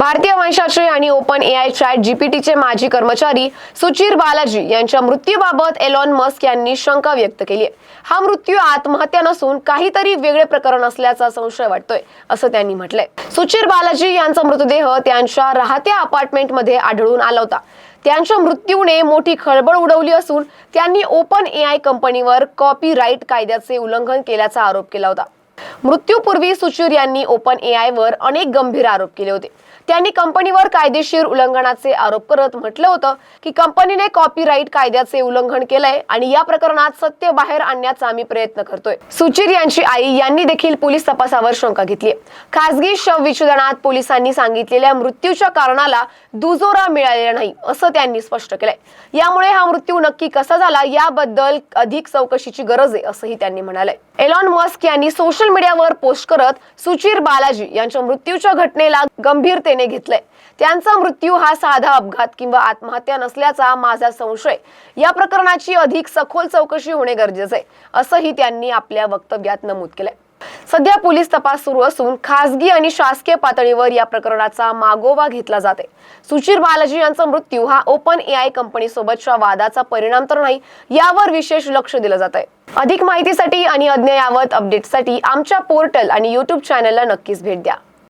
भारतीय वंशाचे आणि ओपन ए आय चॅट जीपीटीचे माजी कर्मचारी सुचीर बालाजी यांच्या मृत्यूबाबत एलॉन मस्क यांनी शंका व्यक्त केली आहे. हा मृत्यू आत्महत्या नसून काहीतरी वेगळे प्रकरण असल्याचा संशय वाटतोय असं त्यांनी म्हटलंय. सुचीर बालाजी यांचा मृतदेह त्यांच्या राहत्या अपार्टमेंटमध्ये आढळून आला होता. त्यांच्या मृत्यूने मोठी खळबळ उडवली असून त्यांनी ओपन ए आय कंपनीवर कॉपीराईट कायद्याचे उल्लंघन केल्याचा आरोप केला होता. मृत्यूपूर्वी सुचीर यांनी ओपन ए आय वर अनेक गंभीर आरोप केले होते. त्यांनी कंपनीवर कायदेशीर उल्लंघनाचे आरोप करत म्हटलं होतं की कंपनीने कॉपीराईट कायद्याचे उल्लंघन केलंय आणि या प्रकरणात सत्य बाहेर आणण्याचा आम्ही प्रयत्न करतोय. सुचीर यांची आई यांनी देखील पोलीस तपासावर शंका घेतली खासगी शव विच्छेदनात पोलिसांनी सांगितलेल्या मृत्यूच्या कारणाला दुजोरा मिळालेला नाही असं त्यांनी स्पष्ट केलंय. यामुळे हा मृत्यू नक्की कसा झाला याबद्दल अधिक चौकशीची गरज आहे असंही त्यांनी म्हणाले एलॉन मस्क यांनी सोशल मीडियावर पोस्ट करत सुचीर बालाजी यांच्या मृत्यूच्या घटनेला गंभीरतेने घेतलंय. त्यांचा मृत्यू हा साधा अपघात किंवा आत्महत्या नसल्याचा माझा संशय. या प्रकरणाची अधिक सखोल चौकशी होणे गरजेचे आहे असंही त्यांनी आपल्या वक्तव्यात नमूद केलंय. सध्या पोलीस तपास सुरू असून खासगी आणि शासकीय पातळीवर या प्रकरणाचा मागोवा घेतला जाते सुशीर बालाजी यांचा मृत्यू हा ओपन ए आय कंपनी सोबतच्या वादाचा परिणाम तर नाही यावर विशेष लक्ष दिलं जात आहे अधिक माहितीसाठी आणि अद्ययावत अपडेटसाठी आमच्या पोर्टल आणि युट्यूब चॅनलला नक्कीच भेट द्या.